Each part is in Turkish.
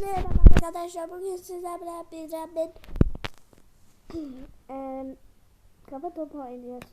Merhaba arkadaşlar bugün sizlerle beraber Eee, kafa topu oynuyoruz.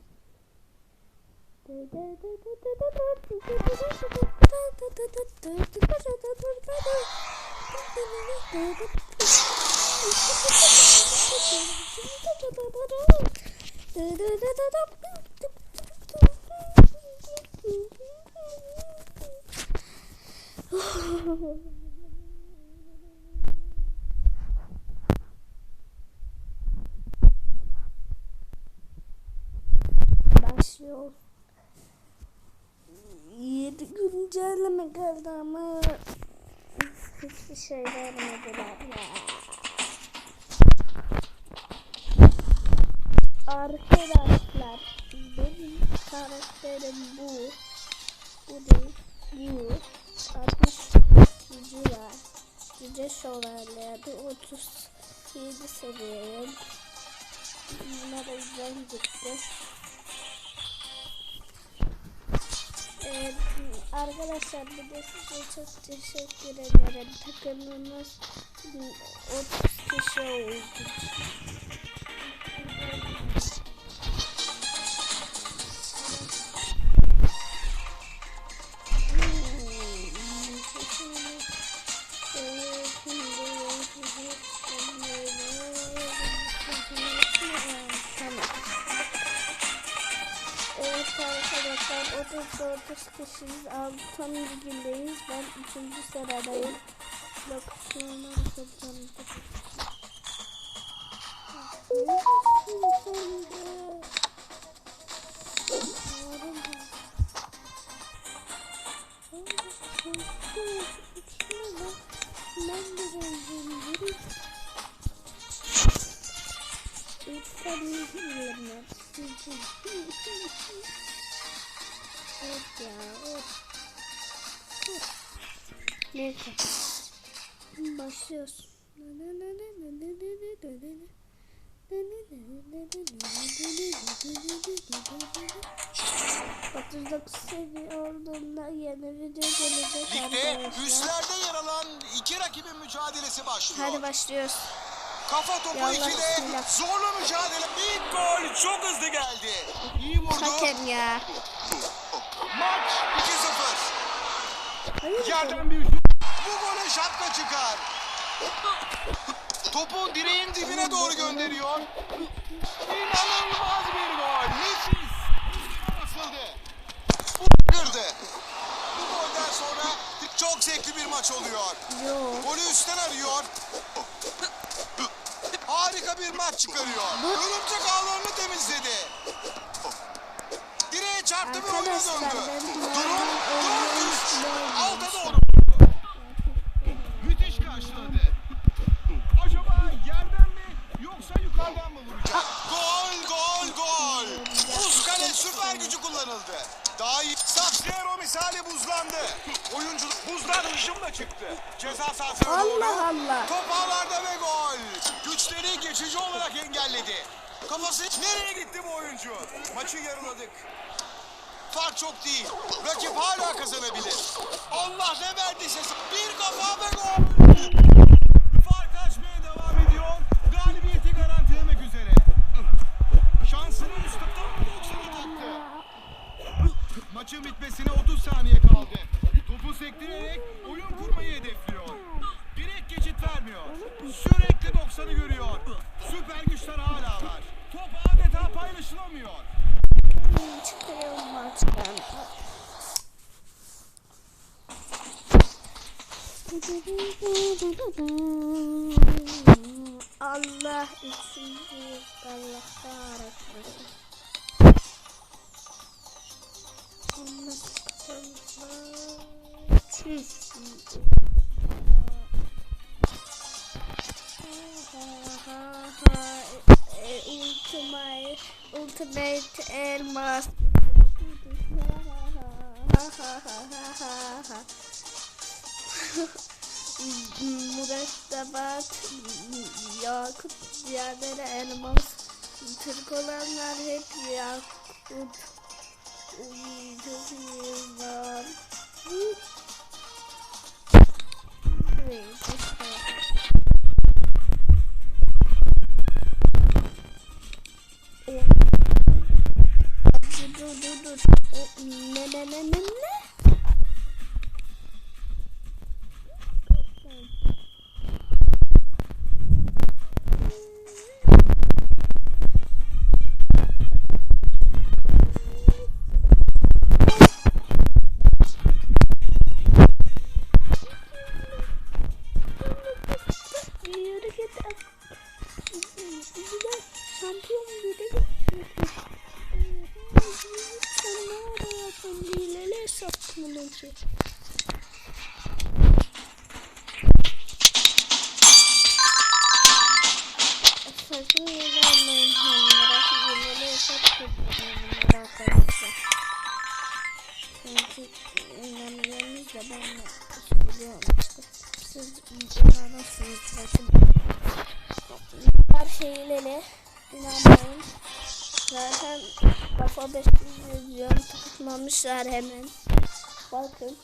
Ama hiçbir şey vermediler ya. Arkadaşlar benim karakterim bu. Bu değil. Bu. 60 gücü var. Yüce şövalyede 37 seviyeyim. Bunlar yüzden gitti. Arkadaşlar bir de size çok teşekkür ederim. Takımımız 30 kişi oldu. Arkadaşlar 30 30 kişiyiz. Altan ligindeyiz. Ben 3. sıradayım. Bakıyorum arkadaşlar. Ben de Evet ya. Of. Of. Neyse. Başlıyoruz. 39 seviye olduğunda yeni video gelecek Ligde üstlerde yer alan iki rakibin mücadelesi başlıyor. Hadi başlıyoruz. Kafa topu Yallah, ikili bismillah. zorlu mücadele. İlk gol çok hızlı geldi. İyi vurdu. Hakem ya. Maç 2-0. Hayır. Yerden bir şut. Bu gole şapka çıkar. Topu direğin dibine doğru gönderiyor. İnanılmaz bir gol. Nefis. Nasıldı? Bu kırdı. Bu golden sonra çok zevkli bir maç oluyor. Yok. Golü üstten arıyor. Harika bir maç çıkarıyor. Örümcek ağlarını temizledi. Çarptı ve oyuna döndü. Durum bunlardan 4-3. Alta doğru. Müthiş karşıladı. Acaba yerden mi yoksa yukarıdan mı vuracak? Gol gol gol. Buz kale süper gücü kullanıldı. Daha iyi. Saksiyero misali buzlandı. Oyuncu buzdan hışımla çıktı. Ceza sahasına doğru. Allah Allah. Top ağlarda ve gol. Güçleri geçici olarak engelledi. Kafası nereye gitti bu oyuncu? Maçı yarıladık. Fark çok değil. Rakip hala kazanabilir. Allah ne verdiyse bir kafa ve gol. Fark açmaya devam ediyor. Galibiyeti garantilemek üzere. Şansını üst tam 90'a taktı. Maçın bitmesine 30 saniye kaldı. Topu sektirerek oyun kurmayı hedefliyor. Direkt geçit vermiyor. Sürekli 90'ı görüyor. Süper güçler hala var. Top adeta paylaşılamıyor. Çıkıyorum maçtan. Allah üçüncü Allah kahretmesin. Allah kahretmesin. Ultimate, ultimate elmas. Mürettebat, yakut, diğerleri elmas. Türk olanlar hep yakut. Uy, çok iyi lan. De biliyorum işte. Siz inanırsınız bakın. Her şeylere inanmayın. Zaten kafa 500 milyon tutmamışlar hemen. Bakın.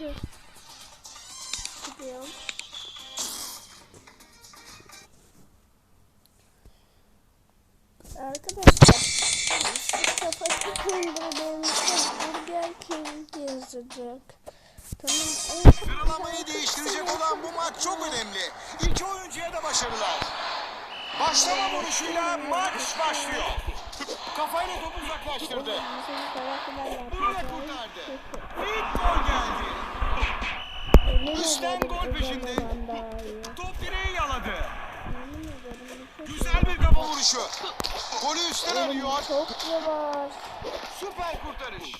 Böyle çok gidiyorum. Arkadaşlar şu kapatı kondurduğumuzda Burger King yazacak. Tamam. Sıralamayı değiştirecek olan bu maç çok önemli. İki oyuncuya da başarılar. Başlama vuruşuyla maç başlıyor. Kafayla topu uzaklaştırdı. Da kurtardı. İlk gol geldi. Üstten gol peşinde. Top direği yaladı. Güzel bir kafa vuruşu. Golü üstten arıyor. Çok yavaş. Süper kurtarış.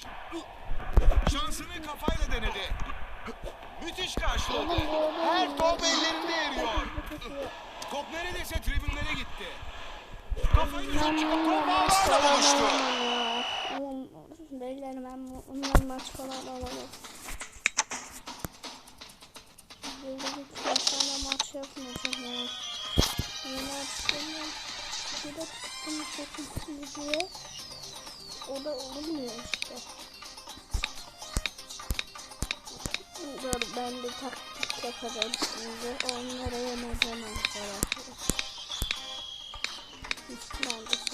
Şansını kafayla denedi. Müthiş karşıladı. Her top ellerinde eriyor. Top neredeyse tribünlere gitti. Kafayı çıkartıp top ağlarla buluştu. Beyler ben bu- ondan maç falan alamam. Böyle bir tane maç yapmayacağım ya. Yeni açtığımda bir de tuttum çok diye. O da olmuyor işte. Dur ben bir taktik yaparım şimdi. Onlara yeneceğim arkadaşlar. Ben de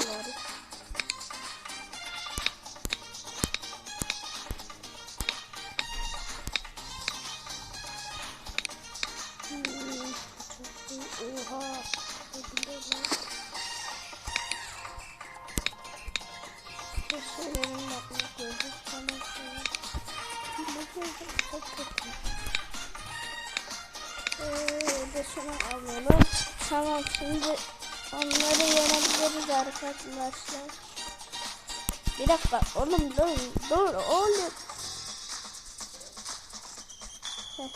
Tamam şimdi onları yenebiliriz arkadaşlar. Bir dakika oğlum dur dur oğlum. Heh.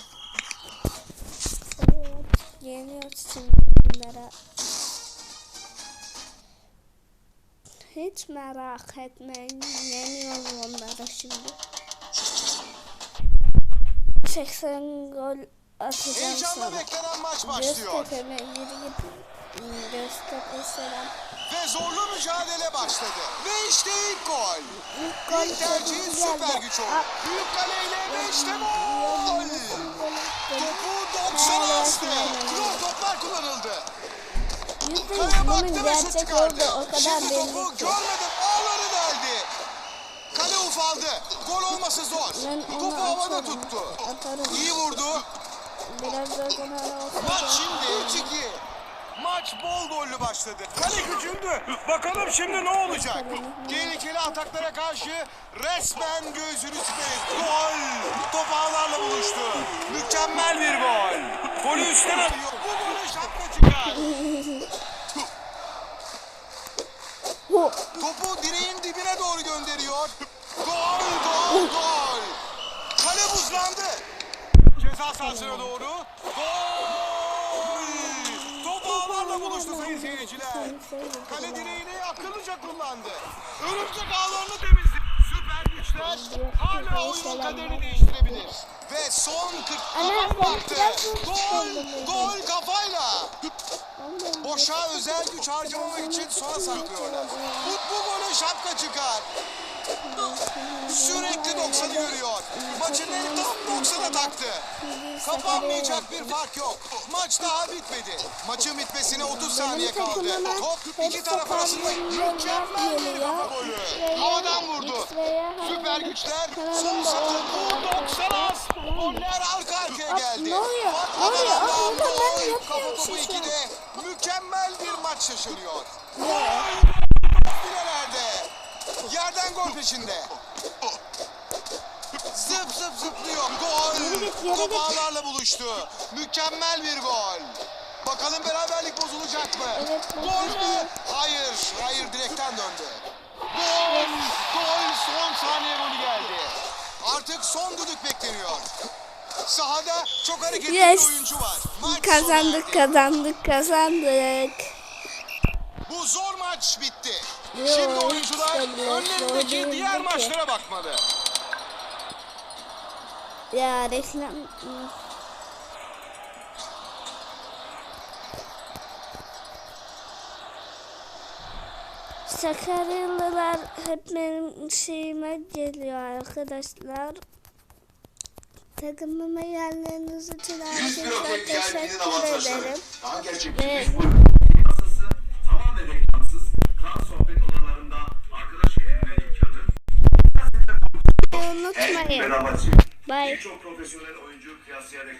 Evet, yeniyoruz şimdi bunlara. Hiç merak etmeyin. Yeniyoruz onları şimdi. 80 gol atacağım Heyecanla sana. beklenen maç başlıyor. Göztepe'me yürü git. Göztepe selam. Ve zorlu mücadele başladı. Ve işte ilk gol. İlk gol İlk tercihin geldi. süper güç oldu. Büyük kaleyle ve işte gol. Topu 90'a astı. Kral toplar kullanıldı. Bunun baktı ve şut gerçek çıkardı. oldu. O kadar Şimdi topu görmedim. Ağları deldi. Kale ufaldı. Gol olması zor. Ben Topu havada atarım. tuttu. Atarım. İyi vurdu. Biraz sonra. Maç şimdi 3-2. Maç bol gollü başladı. Kale küçüldü. Bakalım şimdi ne olacak? Tehlikeli ataklara karşı resmen göğsünü siperek. Gol! Top ağlarla buluştu. Mükemmel bir gol. Golü üstten alıyor. Bu golü şapka çıkar. Topu direğin dibine doğru gönderiyor. Gol, gol, gol. Kale buzlandı. Ceza sahasına doğru. Gol! Top ağlarla buluştu sayın seyirciler. Kale direğini akıllıca kullandı. Örümcek ağlarını temizledi. Süper güçler hala oyunun kaderini değiştirebilir. Ve son 40 Ana, kafa baktı. Gol, gol kafayla. Boşa özel güç harcamamak için sona saklıyorlar. Bu, bu golü şapka çıkar. Sürekli 90'ı görüyor. Maçın en tam 90'a taktı. Kapanmayacak bir fark yok. Maç daha bitmedi. Maçın bitmesine 30 saniye kaldı. Top iki taraf arasında mükemmel bir kafa golü. Havadan vurdu. Süper güçler son satır. Bu 90 az. Goller arka arkaya geldi. Ne oluyor? Oluyor? burada ben yapıyorum Kafa topu şey şu an. 2'de. Mükemmel bir maç yaşanıyor. Gol peşinde. Zıp zıp zıplıyor. Gol. Yürü git, yürü Top git. ağlarla buluştu. Mükemmel bir gol. Bakalım beraberlik bozulacak mı? Evet, gol mü? Hayır. Hayır direkten döndü. Gol. Gol. Son saniye golü geldi. Artık son düdük bekleniyor. Sahada çok hareketli Yes. bir oyuncu var. Maç Kazandık kazandık kazandık. Bu zor maç bitti. Şimdi oyuncular önlerindeki diğer maçlara bakmalı. Ya reklam. Sakaryalılar hep benim şeyime geliyor arkadaşlar. Takımıma geldiğiniz için herkese teşekkür ederim. Daha gerçek Ve Bye. Birçok profesyonel oyuncu kıyasıya reklam.